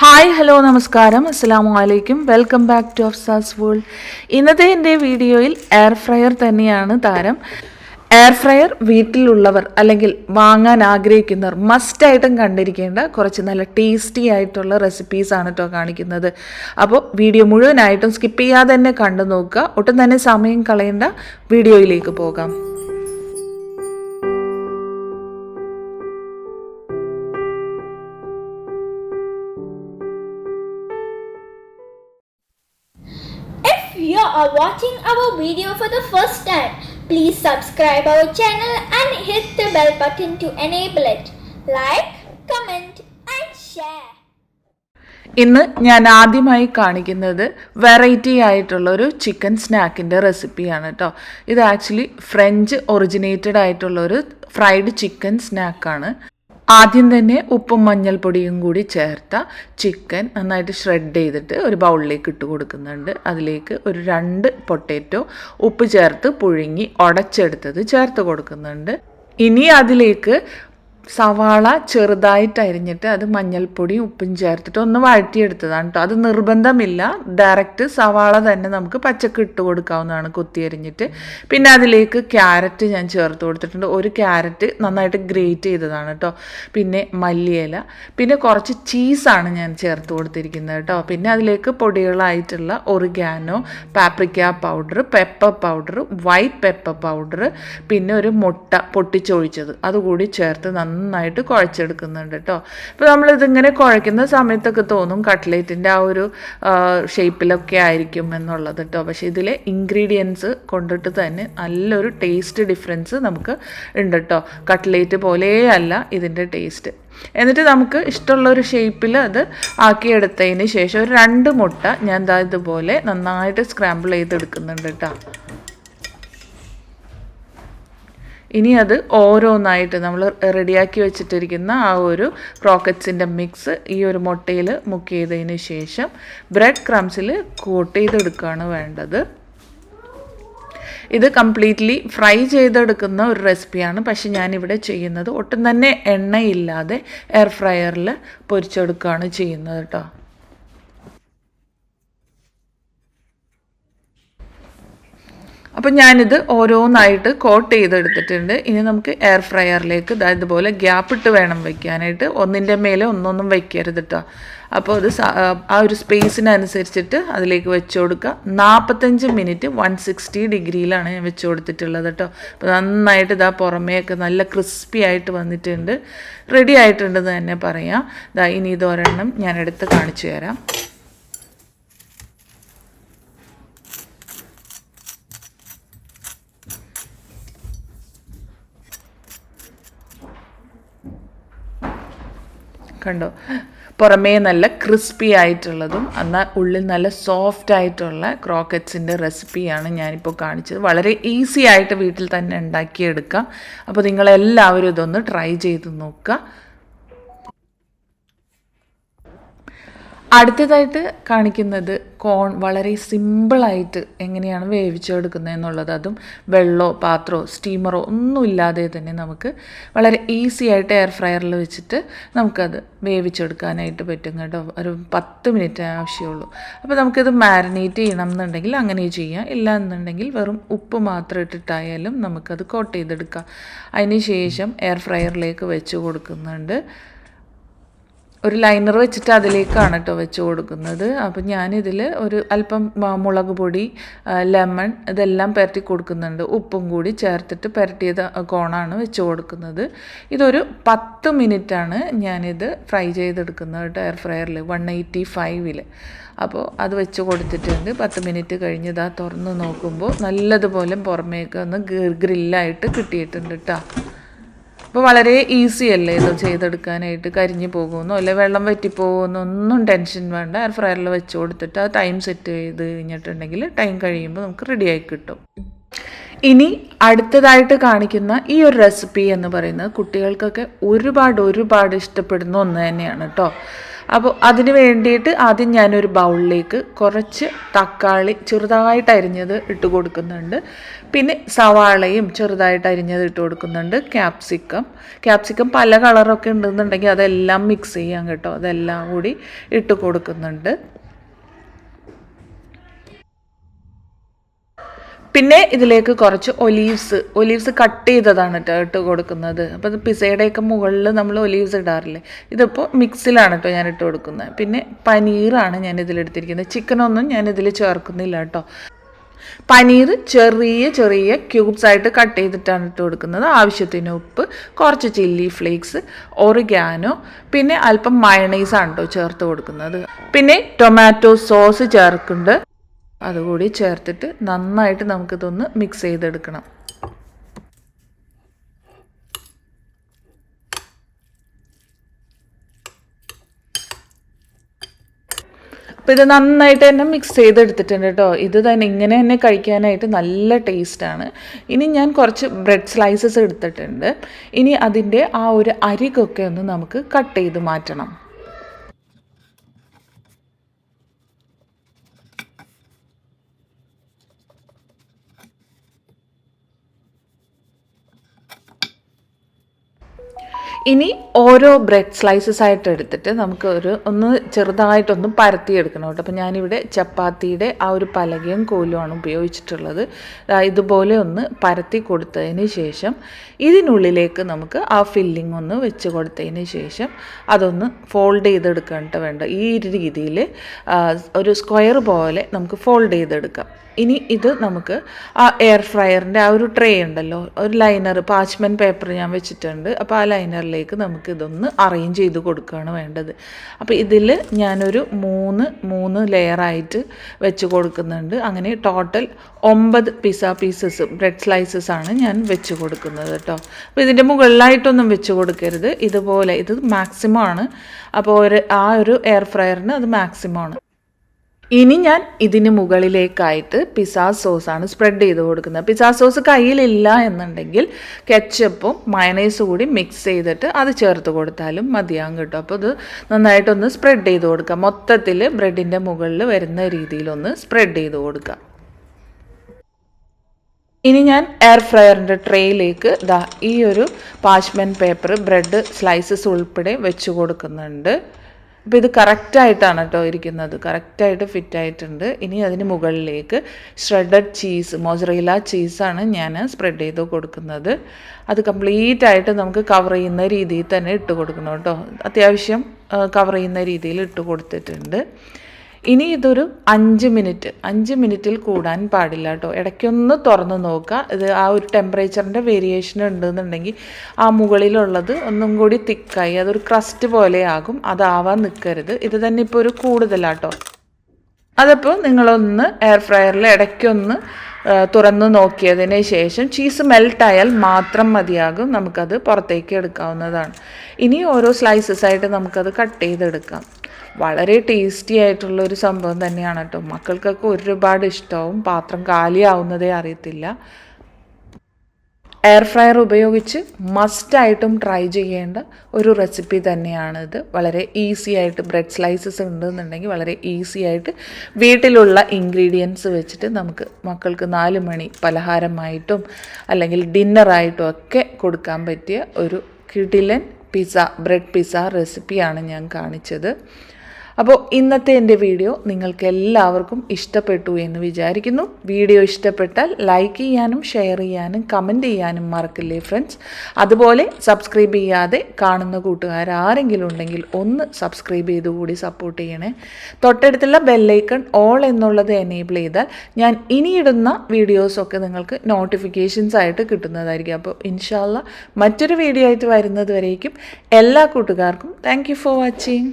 Hi hello നമസ്കാരം. അസ്സാം അലൈക്കും. Welcome back to of Afsas world ഇന്നത്തെ എന്റെ വീഡിയോയിൽ എയർ ഫ്രയർ തന്നെയാണ് താരം. എയർ ഫ്രയർ വീട്ടിലുള്ളവർ അല്ലെങ്കിൽ വാങ്ങാൻ ആഗ്രഹിക്കുന്നവർ മസ്റ്റായിട്ടും കണ്ടിരിക്കേണ്ട കുറച്ച് നല്ല ടേസ്റ്റി ആയിട്ടുള്ള റെസിപ്പീസാണ് കേട്ടോ കാണിക്കുന്നത്. അപ്പോൾ വീഡിയോ മുഴുവനായിട്ടും സ്കിപ്പ് ചെയ്യാതെ തന്നെ കണ്ടു നോക്കുക ഒട്ടും തന്നെ സമയം കളയേണ്ട വീഡിയോയിലേക്ക് പോകാം. Are watching our video for the first time, please subscribe our channel and hit the bell button to enable it. Like, comment and share. ഇന്ന് ഞാൻ ആദ്യമായി കാണിക്കുന്നത് വെറൈറ്റി ആയിട്ടുള്ള ഒരു ചിക്കൻ സ്നാക്കിന്റെ റെസിപ്പിയാണ് കേട്ടോ ഇത് ആക്ച്വലി ഫ്രഞ്ച് ഒറിജിനേറ്റഡ് ആയിട്ടുള്ള ഒരു ഫ്രൈഡ് ചിക്കൻ സ്നാക്കാണ് ആദ്യം തന്നെ ഉപ്പും മഞ്ഞൾപ്പൊടിയും കൂടി ചേർത്ത ചിക്കൻ നന്നായിട്ട് ഷ്രെഡ് ചെയ്തിട്ട് ഒരു ബൗളിലേക്ക് ഇട്ട് കൊടുക്കുന്നുണ്ട്. അതിലേക്ക് ഒരു രണ്ട് പൊട്ടേറ്റോ ഉപ്പ് ചേർത്ത് പുഴുങ്ങി ഉടച്ചെടുത്തത് ചേർത്ത് കൊടുക്കുന്നുണ്ട്. ഇനി അതിലേക്ക് സവാള ചെറുതായിട്ട് അരിഞ്ഞിട്ട് അത് മഞ്ഞൾപ്പൊടി ഉപ്പും ചേർത്തിട്ട് ഒന്ന് വഴറ്റിയെടുത്തതാണ് കേട്ടോ അത് നിർബന്ധമില്ല. ഡയറക്റ്റ് സവാള തന്നെ നമുക്ക് പച്ചക്ക് ഇട്ട് കൊടുക്കാവുന്നതാണ് കൊത്തി അരിഞ്ഞിട്ട് പിന്നെ അതിലേക്ക് ക്യാരറ്റ് ഞാൻ ചേർത്ത് കൊടുത്തിട്ടുണ്ട്. ഒരു ക്യാരറ്റ് നന്നായിട്ട് ഗ്രേറ്റ് ചെയ്തതാണ് കേട്ടോ പിന്നെ മല്ലിയില. പിന്നെ കുറച്ച് ചീസാണ് ഞാൻ ചേർത്ത് കൊടുത്തിരിക്കുന്നത് കേട്ടോ പിന്നെ അതിലേക്ക് പൊടികളായിട്ടുള്ള oregano paprika powder pepper powder white pepper powder പിന്നെ ഒരു മുട്ട പൊട്ടിച്ചൊഴിച്ചത്. അതുകൂടി ചേർത്ത് നന്നായിട്ട് കുഴച്ചെടുക്കുന്നുണ്ട് കേട്ടോ ഇപ്പോൾ നമ്മളിതിങ്ങനെ കുഴയ്ക്കുന്ന സമയത്തൊക്കെ തോന്നും കട്ട്ലേറ്റിന്റെ ആ ഒരു ഷേപ്പിലൊക്കെ ആയിരിക്കും എന്നുള്ളത് കേട്ടോ പക്ഷേ ഇതിലെ ഇൻഗ്രീഡിയൻസ് കൊണ്ടിട്ട് തന്നെ നല്ലൊരു ടേസ്റ്റ് ഡിഫറൻസ് നമുക്ക് ഉണ്ട് കേട്ടോ കട്ട്ലേറ്റ് പോലെയല്ല ഇതിന്റെ ടേസ്റ്റ്. എന്നിട്ട് നമുക്ക് ഇഷ്ടമുള്ള ഒരു ഷേപ്പിൽ അത് ആക്കിയെടുത്തതിന് ശേഷം ഒരു രണ്ട് മുട്ട ഞാൻ ഇതുപോലെ നന്നായിട്ട് സ്ക്രാമ്പിൾ ചെയ്തെടുക്കുന്നുണ്ട് കേട്ടോ ഇനി അത് ഓരോന്നായിട്ട് നമ്മൾ റെഡിയാക്കി വെച്ചിട്ടിരിക്കുന്ന ആ ഒരു ക്രോക്കറ്റ്സിന്റെ മിക്സ് ഈ ഒരു മുട്ടയിൽ മുക്ക് ചെയ്തതിന് ശേഷം ബ്രെഡ് ക്രംസിൽ കോട്ട് ചെയ്തെടുക്കുകയാണ് വേണ്ടത്. ഇത് കംപ്ലീറ്റ്ലി ഫ്രൈ ചെയ്തെടുക്കുന്ന ഒരു റെസിപ്പിയാണ്. പക്ഷെ ഞാനിവിടെ ചെയ്യുന്നത് ഒട്ടും തന്നെ എണ്ണയില്ലാതെ എയർ ഫ്രയറിൽ പൊരിച്ചെടുക്കുകയാണ് ചെയ്യുന്നത് കേട്ടോ. അപ്പം ഞാനിത് ഓരോന്നായിട്ട് കോട്ട് ചെയ്തെടുത്തിട്ടുണ്ട്. ഇനി നമുക്ക് എയർ ഫ്രയറിലേക്ക് ഇതാ ഇതുപോലെ ഗ്യാപ്പ് ഇട്ട് വേണം വെക്കാനായിട്ട്. ഒന്നിന്റെ മേലെ ഒന്നൊന്നും വെക്കരുത് കേട്ടോ അപ്പോൾ അത് ആ ഒരു സ്പേസിനനുസരിച്ചിട്ട് അതിലേക്ക് വെച്ച് കൊടുക്കുക. നാൽപ്പത്തഞ്ച് മിനിറ്റ് വൺ സിക്സ്റ്റി ഡിഗ്രിയിലാണ് ഞാൻ വെച്ച് കൊടുത്തിട്ടുള്ളത് കേട്ടോ അപ്പോൾ നന്നായിട്ട് ഇതാ പുറമേയൊക്കെ നല്ല ക്രിസ്പി ആയിട്ട് വന്നിട്ടുണ്ട്. റെഡി ആയിട്ടുണ്ടെന്ന് തന്നെ പറയാം. ഇതാ ഇനി ഇതൊരെണ്ണം ഞാൻ എടുത്ത് കാണിച്ചു തരാം. കണ്ടോ? പുറമേ നല്ല ക്രിസ്പി ആയിട്ടുള്ളതും എന്നാൽ ഉള്ളിൽ നല്ല സോഫ്റ്റ് ആയിട്ടുള്ള ക്രോക്കറ്റ്സിന്റെ റെസിപ്പിയാണ് ഞാനിപ്പോൾ കാണിച്ചത്. വളരെ ഈസി ആയിട്ട് വീട്ടിൽ തന്നെ ഉണ്ടാക്കിയെടുക്കാം. അപ്പോൾ നിങ്ങളെല്ലാവരും ഇതൊന്ന് ട്രൈ ചെയ്ത് നോക്കുക. അടുത്തതായിട്ട് കാണിക്കുന്നത് കോൺ വളരെ സിമ്പിളായിട്ട് എങ്ങനെയാണ് വേവിച്ചെടുക്കുന്നത് എന്നുള്ളത്. അതും വെള്ളമോ പാത്രമോ സ്റ്റീമറോ ഒന്നും ഇല്ലാതെ തന്നെ നമുക്ക് വളരെ ഈസി ആയിട്ട് എയർ ഫ്രയറിൽ വെച്ചിട്ട് നമുക്കത് വേവിച്ചെടുക്കാനായിട്ട് പറ്റും കേട്ടോ. ഒരു പത്ത് മിനിറ്റ് ആവശ്യമുള്ളൂ അപ്പോൾ നമുക്കിത് മാരിനേറ്റ് ചെയ്യണം എന്നുണ്ടെങ്കിൽ അങ്ങനെ ചെയ്യാം. ഇല്ല എന്നുണ്ടെങ്കിൽ വെറും ഉപ്പ് മാത്രം ഇട്ടിട്ടായാലും നമുക്കത് കോട്ട് ചെയ്തെടുക്കാം. അതിന് ശേഷം എയർ ഫ്രയറിലേക്ക് വെച്ച് കൊടുക്കുന്നുണ്ട്. ഒരു ലൈനർ വെച്ചിട്ട് അതിലേക്കാണ് കേട്ടോ വെച്ച് കൊടുക്കുന്നത്. അപ്പം ഞാനിതിൽ ഒരു അല്പം മുളക് പൊടി ലെമൺ ഇതെല്ലാം പുരട്ടി കൊടുക്കുന്നുണ്ട്. ഉപ്പും കൂടി ചേർത്തിട്ട് പുരട്ടിയത് കോണാണ് വെച്ച് കൊടുക്കുന്നത്. ഇതൊരു പത്ത് മിനിറ്റാണ് ഞാനിത് ഫ്രൈ ചെയ്തെടുക്കുന്നത് കേട്ടോ എയർ ഫ്രയറിൽ വൺ എയ്റ്റി ഫൈവിൽ അപ്പോൾ അത് വെച്ച് കൊടുത്തിട്ടുണ്ട്. പത്ത് മിനിറ്റ് കഴിഞ്ഞ് ഇതാ തുറന്ന് നോക്കുമ്പോൾ നല്ലതുപോലെ പുറമേക്ക് ഒന്ന് ഗ്രില്ലായിട്ട് കിട്ടിയിട്ടുണ്ട് കേട്ടോ അപ്പോൾ വളരെ ഈസി അല്ലേ ഇത് ചെയ്തെടുക്കാനായിട്ട് കരിഞ്ഞു പോകുമെന്നോ അല്ലെ വെള്ളം വറ്റിപ്പോകുമെന്നോ ഒന്നും ടെൻഷൻ വേണ്ട. എയർ ഫ്രയറിൽ വെച്ച് കൊടുത്തിട്ട് ആ ടൈം സെറ്റ് ചെയ്ത് കഴിഞ്ഞിട്ടുണ്ടെങ്കിൽ ടൈം കഴിയുമ്പോൾ നമുക്ക് റെഡിയായി കിട്ടും. ഇനി അടുത്തതായിട്ട് കാണിക്കുന്ന ഈ ഒരു റെസിപ്പി എന്ന് പറയുന്നത് കുട്ടികൾക്കൊക്കെ ഒരുപാട് ഒരുപാട് ഇഷ്ടപ്പെടുന്ന ഒന്ന് തന്നെയാണ് കേട്ടോ അപ്പോൾ അതിന് വേണ്ടിയിട്ട് ആദ്യം ഞാനൊരു ബൗളിലേക്ക് കുറച്ച് തക്കാളി ചെറുതായിട്ട് അരിഞ്ഞത് ഇട്ട് കൊടുക്കുന്നുണ്ട്. പിന്നെ സവാളയും ചെറുതായിട്ട് അരിഞ്ഞത് ഇട്ട് കൊടുക്കുന്നുണ്ട്. ക്യാപ്സിക്കം. ക്യാപ്സിക്കം പല കളറൊക്കെ ഉണ്ടെന്നുണ്ടെങ്കിൽ അതെല്ലാം മിക്സ് ചെയ്യാം കേട്ടോ. അതെല്ലാം കൂടി ഇട്ട് കൊടുക്കുന്നുണ്ട്. പിന്നെ ഇതിലേക്ക് കുറച്ച് ഒലീവ്സ് ഒലീവ്സ് കട്ട് ചെയ്തതാണ് കേട്ടോ ഇട്ട് കൊടുക്കുന്നത്. അപ്പോൾ പിസയുടെയൊക്കെ മുകളിൽ നമ്മൾ ഒലീവ്സ് ഇടാറില്ലേ? ഇതിപ്പോൾ മിക്സിലാണ് കേട്ടോ ഞാൻ ഇട്ട് കൊടുക്കുന്നത് പിന്നെ പനീറാണ് ഞാൻ ഇതിലെടുത്തിരിക്കുന്നത് ചിക്കനൊന്നും ഞാൻ ഇതിൽ ചേർക്കുന്നില്ല കേട്ടോ പനീർ ചെറിയ ചെറിയ ക്യൂബ്സ് ആയിട്ട് കട്ട് ചെയ്തിട്ടാണ് ഇട്ട് കൊടുക്കുന്നത്. ആവശ്യത്തിന് ഉപ്പ് കുറച്ച് ചില്ലി ഫ്ലേക്സ് ഒറിഗാനോ പിന്നെ അല്പം മയണൈസാണ് കേട്ടോ ചേർത്ത് കൊടുക്കുന്നത്. പിന്നെ ടൊമാറ്റോ സോസ് ചേർക്കുന്നുണ്ട്. അതുകൂടി ചേർത്തിട്ട് നന്നായിട്ട് നമുക്കിതൊന്ന് മിക്സ് ചെയ്തെടുക്കണം. അപ്പോൾ ഇത് നന്നായിട്ട് തന്നെ മിക്സ് ചെയ്തെടുത്തിട്ടുണ്ട് കേട്ടോ. ഇത് തന്നെ ഇങ്ങനെ തന്നെ കഴിക്കാനായിട്ട് നല്ല ടേസ്റ്റാണ് ഇനി ഞാൻ കുറച്ച് ബ്രെഡ് സ്ലൈസസ് എടുത്തിട്ടുണ്ട്. ഇനി അതിന്റെ ആ ഒരു അരികൊക്കെ ഒന്ന് നമുക്ക് കട്ട് ചെയ്ത് മാറ്റണം. ഇനി ഓരോ ബ്രെഡ് സ്ലൈസസ് ആയിട്ട് എടുത്തിട്ട് നമുക്ക് ഒരു ഒന്ന് ചെറുതായിട്ടൊന്ന് പരത്തിയെടുക്കണം കേട്ടോ. അപ്പോൾ ഞാനിവിടെ ചപ്പാത്തിയുടെ ആ ഒരു പലകയും കോലുമാണ് ഉപയോഗിച്ചിട്ടുള്ളത്. ഇതുപോലെ ഒന്ന് പരത്തി കൊടുത്തതിന് ശേഷം ഇതിനുള്ളിലേക്ക് നമുക്ക് ആ ഫില്ലിംഗ് ഒന്ന് വെച്ച് കൊടുത്തതിന് ശേഷം അതൊന്ന് ഫോൾഡ് ചെയ്തെടുക്കേണ്ട വേണ്ട. ഈ രീതിയിൽ ഒരു സ്ക്വയർ പോലെ നമുക്ക് ഫോൾഡ് ചെയ്തെടുക്കാം. ഇനി ഇത് നമുക്ക് ആ എയർ ഫ്രയറിന്റെ ആ ഒരു ട്രേ ഉണ്ടല്ലോ ഒരു ലൈനർ പാച്ച്മെൻ പേപ്പർ ഞാൻ വെച്ചിട്ടുണ്ട്. അപ്പോൾ ആ ലൈനറിലേക്ക് നമുക്ക് ഇതൊന്ന് അറേഞ്ച് ചെയ്ത് കൊടുക്കുകയാണ് വേണ്ടത്. അപ്പോൾ ഇതിൽ ഞാനൊരു മൂന്ന് മൂന്ന് ലെയറായിട്ട് വെച്ച് കൊടുക്കുന്നുണ്ട്. അങ്ങനെ ടോട്ടൽ ഒമ്പത് പിസ പീസസ് ബ്രെഡ് സ്ലൈസസ് ആണ് ഞാൻ വെച്ച് കൊടുക്കുന്നത് കേട്ടോ അപ്പോൾ ഇതിന്റെ മുകളിലായിട്ടൊന്നും വെച്ച് കൊടുക്കരുത്. ഇതുപോലെ ഇത് മാക്സിമം ആണ്. അപ്പോൾ ഒരു ആ ഒരു എയർ ഫ്രയറിന് അത് മാക്സിമം ആണ്. ഇനി ഞാൻ ഇതിന് മുകളിലേക്കായിട്ട് പിസാ സോസാണ് സ്പ്രെഡ് ചെയ്ത് കൊടുക്കുന്നത്. പിസാ സോസ് കയ്യിലില്ല എന്നുണ്ടെങ്കിൽ കെച്ചപ്പും മയണൈസും കൂടി മിക്സ് ചെയ്തിട്ട് അത് ചേർത്ത് കൊടുത്താലും മതിയാകും കേട്ടോ. അപ്പോൾ ഇത് നന്നായിട്ടൊന്ന് സ്പ്രെഡ് ചെയ്ത് കൊടുക്കുക. മൊത്തത്തിൽ ബ്രെഡിന്റെ മുകളിൽ വരുന്ന രീതിയിലൊന്ന് സ്പ്രെഡ് ചെയ്ത് കൊടുക്കുക. ഇനി ഞാൻ എയർ ഫ്രയറിന്റെ ട്രേയിലേക്ക് ദാ ഈ ഒരു പാഷ്മെൻ പേപ്പർ ബ്രെഡ് സ്ലൈസസ് ഉൾപ്പെടെ വെച്ച് കൊടുക്കുന്നുണ്ട്. അപ്പോൾ ഇത് കറക്റ്റായിട്ടാണ് കേട്ടോ ഇരിക്കുന്നത്. കറക്റ്റായിട്ട് ഫിറ്റ് ആയിട്ടുണ്ട്. ഇനി അതിന് മുകളിലേക്ക് ഷ്രെഡഡ് ചീസ് മോസറയില ചീസാണ് ഞാൻ സ്പ്രെഡ് ചെയ്ത് കൊടുക്കുന്നത്. അത് കംപ്ലീറ്റ് ആയിട്ട് നമുക്ക് കവർ ചെയ്യുന്ന രീതിയിൽ തന്നെ ഇട്ട് കൊടുക്കണം കേട്ടോ അത്യാവശ്യം കവർ ചെയ്യുന്ന രീതിയിൽ ഇട്ട് കൊടുത്തിട്ടുണ്ട്. ഇനി ഇതൊരു അഞ്ച് മിനിറ്റ് അഞ്ച് മിനിറ്റിൽ കൂടാൻ പാടില്ല കേട്ടോ. ഇടയ്ക്കൊന്ന് തുറന്ന് നോക്കുക. ഇത് ആ ഒരു ടെമ്പറേച്ചറിന്റെ വേരിയേഷൻ ഉണ്ടെന്നുണ്ടെങ്കിൽ ആ മുകളിലുള്ളത് ഒന്നും കൂടി തിക്കായി അതൊരു ക്രസ്റ്റ് പോലെ ആകും. അതാവാൻ നിൽക്കരുത് ഇത് തന്നെ ഇപ്പോൾ ഒരു കൂടുതലാട്ടോ അതപ്പോൾ നിങ്ങളൊന്ന് എയർ ഫ്രയറിൽ ഇടയ്ക്കൊന്ന് തുറന്ന് നോക്കിയതിന് ശേഷം ചീസ് മെൽട്ടായാൽ മാത്രം മതിയാകും. നമുക്കത് പുറത്തേക്ക് എടുക്കാവുന്നതാണ്. ഇനി ഓരോ സ്ലൈസസ് ആയിട്ട് നമുക്കത് കട്ട് ചെയ്തെടുക്കാം. വളരെ ടേസ്റ്റി ആയിട്ടുള്ള ഒരു സംഭവം തന്നെയാണ് കേട്ടോ. മക്കൾക്കൊക്കെ ഒരുപാട് ഇഷ്ടവും. പാത്രം കാലിയാവുന്നതേ അറിയത്തില്ല. എയർ ഫ്രയർ ഉപയോഗിച്ച് മസ്റ്റായിട്ടും ട്രൈ ചെയ്യേണ്ട ഒരു റെസിപ്പി തന്നെയാണിത് വളരെ ഈസി ആയിട്ട് ബ്രെഡ് സ്ലൈസസ് ഉണ്ടെന്നുണ്ടെങ്കിൽ വളരെ ഈസി ആയിട്ട് വീട്ടിലുള്ള ഇൻഗ്രീഡിയൻസ് വെച്ചിട്ട് നമുക്ക് മക്കൾക്ക് നാല് മണി പലഹാരമായിട്ടും അല്ലെങ്കിൽ ഡിന്നറായിട്ടും ഒക്കെ കൊടുക്കാൻ പറ്റിയ ഒരു കിടിലൻ പിസ്സ ബ്രെഡ് പിസ്സ റെസിപ്പിയാണ് ഞാൻ കാണിച്ചത്. അപ്പോൾ ഇന്നത്തെ എന്റെ വീഡിയോ നിങ്ങൾക്ക് എല്ലാവർക്കും ഇഷ്ടപ്പെട്ടു എന്ന് വിചാരിക്കുന്നു. വീഡിയോ ഇഷ്ടപ്പെട്ടാൽ ലൈക്ക് ചെയ്യാനും ഷെയർ ചെയ്യാനും കമന്റ് ചെയ്യാനും മറക്കില്ലേ ഫ്രണ്ട്സ് അതുപോലെ സബ്സ്ക്രൈബ് ചെയ്യാതെ കാണുന്ന കൂട്ടുകാർ ആരെങ്കിലും ഉണ്ടെങ്കിൽ ഒന്ന് സബ്സ്ക്രൈബ് ചെയ്ത് കൂടി സപ്പോർട്ട് ചെയ്യണേ. തൊട്ടടുത്തുള്ള ബെല്ലൈക്കൺ ഓൾ എന്നുള്ളത് എനേബിൾ ചെയ്താൽ ഞാൻ ഇനിയിടുന്ന വീഡിയോസൊക്കെ നിങ്ങൾക്ക് നോട്ടിഫിക്കേഷൻസ് ആയിട്ട് കിട്ടുന്നതായിരിക്കും. അപ്പോൾ ഇൻഷാല്ല മറ്റൊരു വീഡിയോ ആയിട്ട് വരുന്നത് വരേക്കും എല്ലാ കൂട്ടുകാർക്കും. Thank for watching